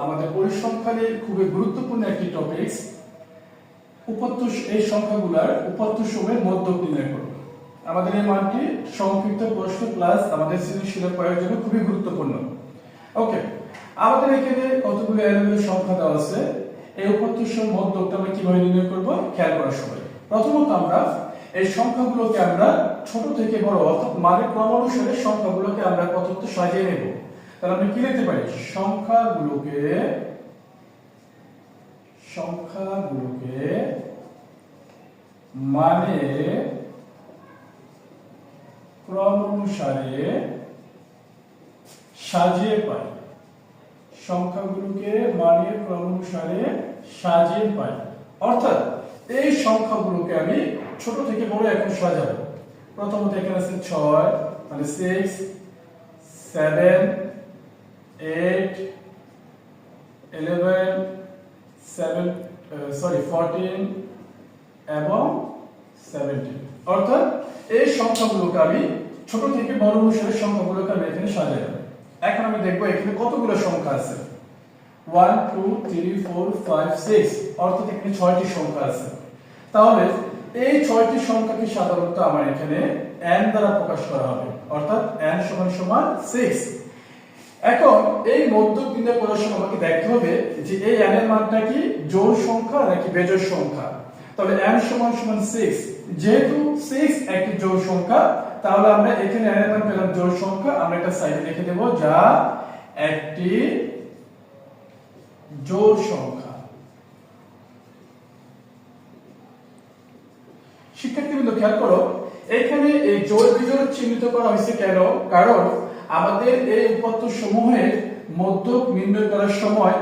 আমাদের খুবই গুরুত্বপূর্ণ ওকে আমাদের এখানে কতগুলো সংখ্যা দেওয়া আছে? এই উপাত্ত সময়ের মধ্যকটা আমরা কীভাবে নির্ণয় করব? খেয়াল করার সময়। প্রথমত আমরা এই সংখ্যাগুলোকে আমরা ছোট থেকে বড়, অর্থাৎ মানের ক্রম অনুসারে সংখ্যাগুলোকে আমরা কতত্ব সাজিয়ে নেব? তাহলে আমরা কি লিখতে পারি? সংখ্যাগুলোকে সংখ্যাগুলোকে মানে ক্রম অনুসারে সাজিয়ে পাই। সংখ্যাগুলোকে মানে ক্রম অনুসারে সাজিয়ে পাই। অর্থাৎ এই সংখ্যাগুলোকে আমি ছোট থেকে বড় এখন সাজাবো। প্রথমত এখানে আছে ছয় মানে six seven eight eleven seven sorry fourteen এবং সেভেন্টিন অর্থাৎ এই সংখ্যাগুলোকে আমি ছোট থেকে বড় অনুসারে সংখ্যাগুলোকে আমি এখানে সাজাই এখন আমি দেখব এখানে কতগুলো সংখ্যা আছে। One two three four five six অর্থাৎ এখানে ছয়টি সংখ্যা আছে। তাহলে এই ছয়টি সংখ্যাকে সাধারণত আমার এখানে n দ্বারা প্রকাশ করা হবে। অর্থাৎ n সমান সমান 6 এখন এই মধ্যক নির্ণয় করার সময় আমাকে দেখতে হবে যে এই n এর মানটা কি জোড় সংখ্যা নাকি বেজোড় সংখ্যা? তাহলে n সমান সমান 6 যেহেতু 6 একটি জোড় সংখ্যা, তাহলে আমরা এখানে n এর মান পেলাম জোড় সংখ্যা। আমরা এটা সাইডে লিখে দেব যা একটি জোড় সংখ্যা শিক্ষার্থীবৃন্দ খেয়াল করো এখানে এই জোড় চিহ্নিত করা হয়েছে কেন? কারণ আমাদের এই উপাত্ত সমূহের মধ্যক নির্ণয় করার সময়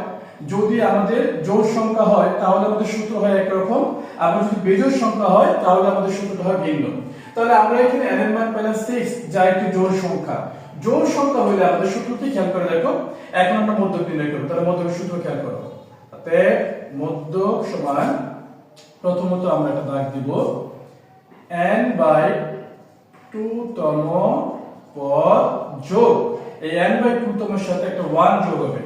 যদি আমাদের জোড় সংখ্যা হয়, তাহলে আমাদের সূত্র হয় একরকম। আবার যদি বেজোড় সংখ্যা হয়, তাহলে আমাদের সূত্রটা হয় ভিন্ন। তাহলে আমরা এখানে n এর মান পেলাম 6 যা একটি জোড় সংখ্যা। জোড় সংখ্যা হলে আমাদের সূত্র কি খেয়াল করে দেখো। এখন আমরা মধ্যক নির্ণয় করব। তাহলে মধ্যক সূত্র খেয়াল করো। তাতে মধ্যক সমান প্রথমত আমরা একটা দাগ দিব n বাই তম পদ যোগ। এই n বাই টু তমের সাথে একটা ওয়ান যোগ হবে।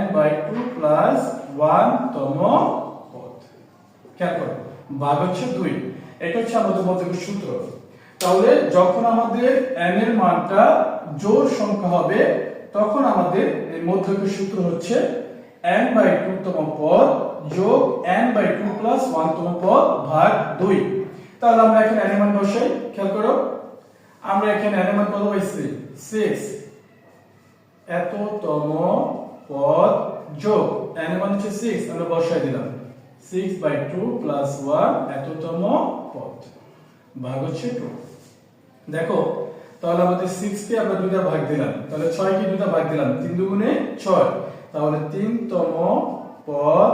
n by two plus one তম পদ। খেয়াল করো, ভাগ হচ্ছে দুই। এটা হচ্ছে আমাদের মধ্যে সূত্র। তাহলে যখন আমাদের n এর মানটা জোড় সংখ্যা হবে, তখন আমাদের এই মধ্যকের সূত্র হচ্ছে n বাই টু তম পদ যোগ n by two plus one তম পদ ভাগ দুই। তাহলে আমরা এখানে n এর মান বসাই। খেয়াল করো আমরা এখানে এর মান কত পাইছি? 6 এততম পদ যোগ। এর হচ্ছে 6 আমরা বসাই দিলাম। 6 বাই 2 প্লাস 1 এততম পদ। ভাগ হচ্ছে 2 দেখো, তাহলে আমাদের 6 কে আমরা দুটা ভাগ দিলাম। তাহলে 6 কে দুটা ভাগ দিলাম? 3 দুগুণে 6 তাহলে 3 তম পদ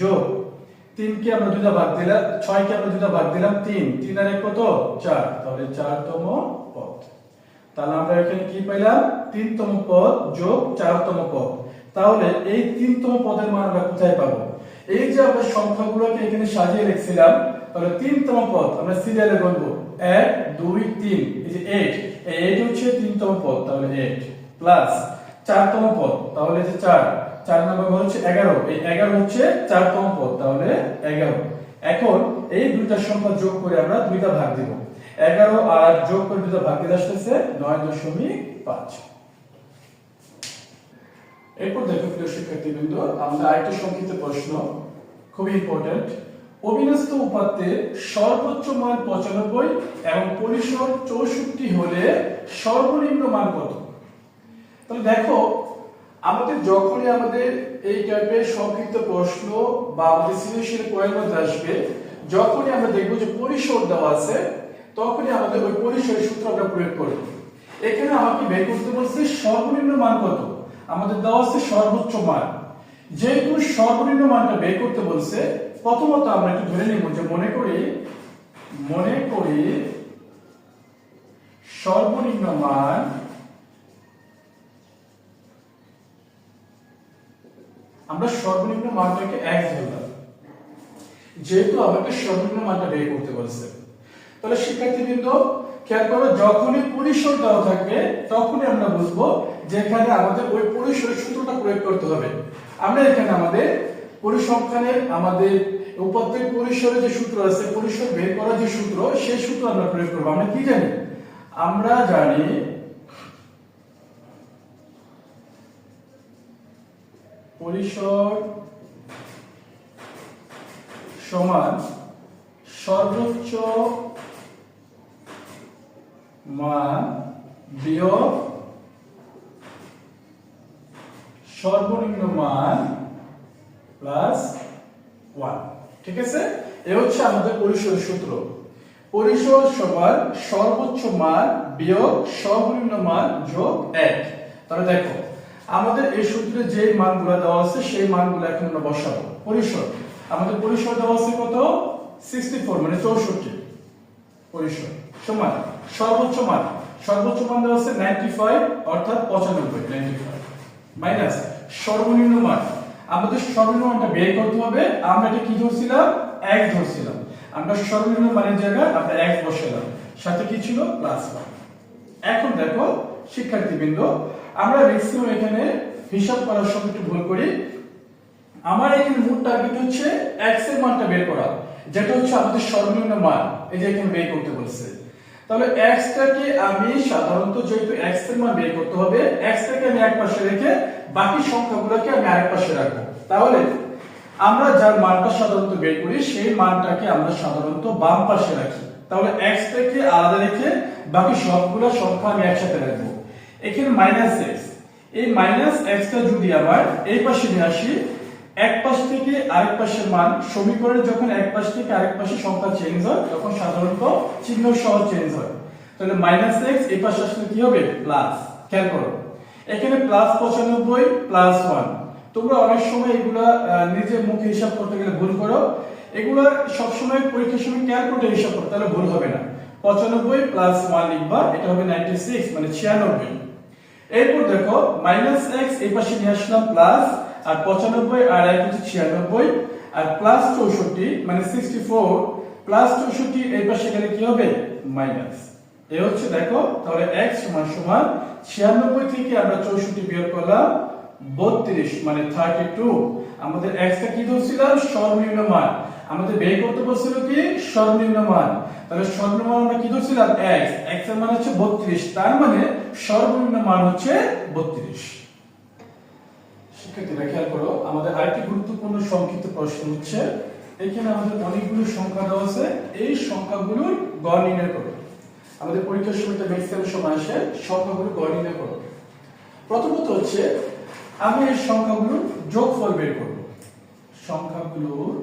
যোগ। তিন কে আমরা দুটা ভাগ দিলাম ছয় কে আমরা দুটা ভাগ দিলাম, তিন। তিন আর এক কত? চার। তাহলে চারতম পদ। তাহলে আমরা এখানে কি পাইলাম? তিনতম পদ যোগ চারতম পদ। তাহলে এই তিনতম পদের মান আমরা কোথায় পাবো? এই যে আমরা সংখ্যাগুলোকে এখানে সাজিয়ে রেখেছিলাম, তাহলে তিনতম পদ আমরা সিরিয়ালে বলব এক, দুই, তিন। এই যে এইট এই এইট হচ্ছে তিনতম পদ, তাহলে এইট প্লাস চারতম পদ, তাহলে যে চার। চার নম্বর ঘর হচ্ছে এগারো। এই এগারো হচ্ছে চারতম পদ তাহলে এগারো। এখন এই দুইটা সংখ্যা যোগ করে আমরা দুইটা ভাগ দিব। এগারো আর যোগ করে দুইটা ভাগ দিতে আসতেছে নয় দশমিক পাঁচ। এরপর দেখো প্রিয় শিক্ষার্থীবৃন্দ, আমরা আরেকটা সংক্ষিপ্ত প্রশ্ন, খুবই ইম্পর্টেন্ট অবিন্যস্ত উপাত্তে সর্বোচ্চ মান পঁচানব্বই এবং পরিসর চৌষট্টি হলে সর্বনিম্ন মান কত? তাহলে দেখো আমাদের যখনই আমাদের এই টাইপের সংক্ষিপ্ত প্রশ্ন বা আমাদের সৃজনশীল প্রয়োগের মধ্যে আসবে, যখনই আমরা দেখব যে পরিসর দেওয়া আছে, তখনই আমাদের ওই পরিসরের সূত্র আমরা প্রয়োগ করব। এখানে আমাকে বের করতে বলছে সর্বনিম্ন মান কত? আমাদের দেওয়া আছে সর্বোচ্চ মান। যেহেতু সর্বনিম্ন মানটা বের করতে বলছে, প্রথমত আমরা একটু ধরে নিব যে মনে করি মনে করি সর্বনিম্ন মান আমরা সর্বনিম্ন মানটাকে এক ধরলাম যেহেতু আমাকে সর্বনিম্ন মানটা বের করতে বলছে। তাহলে শিক্ষার্থীবৃন্দ, খেয়াল করো, যখনই পরিসর দেওয়া থাকবে, তখনই আমরা বুঝব যে এখানে আমাদের ওই পরিসরের সূত্রটা প্রয়োগ করতে হবে। আমরা এখানে আমাদের পরিসংখ্যানের, আমাদের উপাত্তের পরিসরে যে সূত্র আছে, পরিসর বের করার যে সূত্র, সেই সূত্র আমরা প্রয়োগ করব। আমরা কি জানি? আমরা জানি পরিসর সমান সর্বোচ্চ মান বিয়োগ সর্বনিম্ন মান প্লাস ওয়ান। ঠিক আছে? এ হচ্ছে আমাদের পরিসর সূত্র। পরিসর সমান সর্বোচ্চ মান বিয়োগ সর্বনিম্ন মান যোগ এক। তাহলে দেখো আমাদের এই সূত্রে যে মানগুলো দেওয়া আছে, সেই মানগুলো এখন আমরা বসাবো। পরিসর। আমাদের পরিসর দেওয়া আছে কত? 64 মানে 64 পরিসর। সমান। সর্বোচ্চ মান। সর্বোচ্চ মান দেওয়া আছে 95 অর্থাৎ 95 95 মাইনাস সর্বনিম্ন মান। আমাদের সর্বনিম্ন মানটা বের করতে হবে। আমরা এটা কি ধরছিলাম? এক ধরছিলাম। আমরা সর্বনিম্ন মানের জায়গায় আমরা এক বসালাম। সাথে কি ছিল? প্লাস ওয়ান এখন দেখো শিক্ষার্থীবৃন্দ, আমরা ম্যাক্সিমাম এখানে হিসাব করার সময় একটু ভুল করি। আমার এখানে মূল টার্গেট হচ্ছে x এর মানটা বের করা, যেটা হচ্ছে আমাদের সর্বনিম্ন মান, এই যে এখানে বের করতে বলছে। তাহলে x টাকে আমি সাধারণত যেহেতু x এর মান বের করতে হবে, x টাকে আমি এক পাশে রেখে বাকি সংখ্যাগুলোকে আমি আরেক পাশে রাখব। তাহলে আমরা যার মানটা সাধারণত বের করি, সেই মানটাকে আমরা সাধারণত বাম পাশে রাখি। তাহলে x টাকে আলাদা রেখে বাকি সবগুলো সংখ্যা আমি একসাথে রাখব। এখানে মাইনাস এক্স এই মাইনাস এক্সটা যদি আবার এই পাশে নিয়ে আসি, এক পাশ থেকে আরেক পাশের মান, সমীকরণে যখন এক পাশ থেকে আরেক পাশে সংখ্যা চেঞ্জ হয়, তখন সাধারণত চিহ্ন সহ চেঞ্জ হয়। তাহলে মাইনাস এক্স এই পাশে আসলে কি হবে? প্লাস খেয়াল করো। এখানে প্লাস পঁচানব্বই প্লাস ওয়ান তোমরা অনেক সময় এগুলা নিজের মুখে হিসাব করতে গেলে ভুল করো। এগুলা সবসময় পরীক্ষার সময় ক্যালকুলেটর হিসাব করতে তাহলে ভুল হবে না। পঁচানব্বই প্লাস ওয়ান লিখবা, এটা হবে নাইনটি সিক্স মানে ছিয়ানব্বই। এরপর দেখো মাইনাস এক্স এই পাশে নিয়ে আসলাম প্লাস আর পঁচানব্বই আর এক হচ্ছে ছিয়ানব্বই, আর প্লাস চৌষট্টি মানে সিক্সটি ফোর প্লাস চৌষট্টি, এই পাশে গেলে কি হবে? মাইনাস এ হচ্ছে দেখো, তাহলে এক্স সমান সমান ছিয়ানব্বই থেকে আমরা চৌষট্টি বিয়োগ করলাম, বত্রিশ মানে থার্টি টু আমাদের এক্স টা কি ধরছিলাম সর্বনিম্ন মান। আমাদের বের করতে বলছিল কি? সর্বনিম্ন মান। তাহলে সর্বনিম্ন মান আমরা কি ধরছিলাম? এক্স এক্সের মান হচ্ছে বত্রিশ। তার মানে সর্বনিম্ন মান হচ্ছে বত্রিশ। শিক্ষার্থীরা খেয়াল করো, আমাদের আরেকটি গুরুত্বপূর্ণ সংক্ষিপ্ত প্রশ্ন হচ্ছে, এখানে আমাদের অনেকগুলো সংখ্যা দেওয়া আছে। এই সংখ্যাগুলোর গড় নির্ণয় করো। আমাদের পরীক্ষার সময়টা ম্যাক্সিমাম সময় আসে সংখ্যাগুলো গড় নির্ণয় করো। প্রথমত হচ্ছে আমি এই সংখ্যাগুলোর যোগফল বের করব। সংখ্যাগুলোর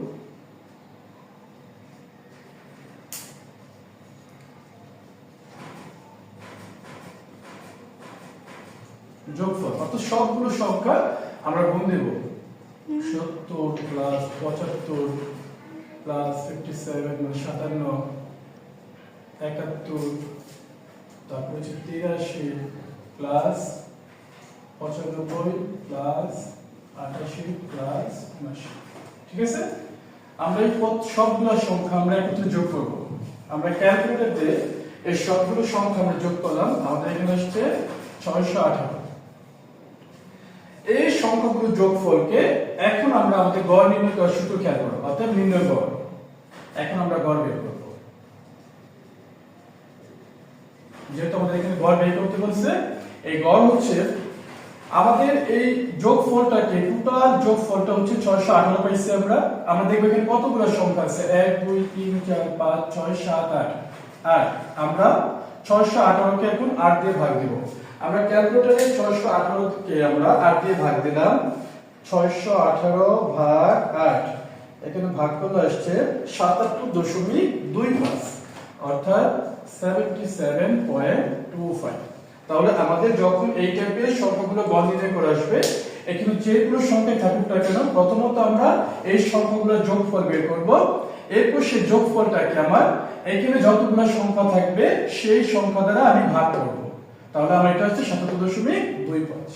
যোগফল অর্থাৎ সবগুলো সংখ্যা আমরা গুণ দেব। সত্তর প্লাস পঁচাত্তর প্লাস ফিফটি সেভেন সাতান্ন একাত্তর তারপর হচ্ছে তিরাশি প্লাস পঁচানব্বই প্লাস আটাশি প্লাস উনআশি। ঠিক আছে? আমরা এই সবগুলো সংখ্যা আমরা একত্রে যোগ করব। আমরা ক্যালকুলেটর দিয়ে এই সবগুলো সংখ্যা আমরা যোগ করলাম। আমাদের এখানে আসছে ছয়শো আঠারো। এই সংখ্যাগুলো যোগফলকে এখন আমরা আমাদের গড় নির্ণয় করার সূত্র খেয়াল করব অর্থাৎ নির্ণয় গড়। এখন আমরা গড় বের করব। যেহেতু আমাদের এখানে গড় বের করতে বলছে, এই গড় হচ্ছে আমাদের এই যোগ যোগফলটাকে টোটাল যোগফলটা হচ্ছে ছয়শো আঠারো পাইছি আমরা আমরা দেখব এখানে কতগুলো সংখ্যা আছে? এক, দুই, তিন, চার, পাঁচ, ছয়, সাত, আট। আট। আমরা ছয়শো আঠারোকে এখন আট দিয়ে ভাগ দিব। আমরা ক্যালকুলেটরে ছয়শো আঠারোকে আমরা আট দিয়ে ভাগ দিলাম। ছয়শো আঠারো ভাগ আট। এখানে ভাগ করলে আসছে সাতাত্তর দশমিক দুই পাঁচ, অর্থাৎ seventy seven point two five. তাহলে আমাদের যখন এই টাইপের সংখ্যাগুলো গড় নির্ণয় করে আসবে, এখানে যেগুলো সংখ্যা থাকুক না কেন, প্রথমত আমরা এই সংখ্যাগুলো যোগফল বের করব। এরপর সেই যোগফলটাকে আমার এখানে যতগুলো সংখ্যা থাকবে, সেই সংখ্যা দ্বারা আমি ভাগ করব। তাহলে আমার এটা হচ্ছে সাতাত্তর দশমিক দুই পাঁচ।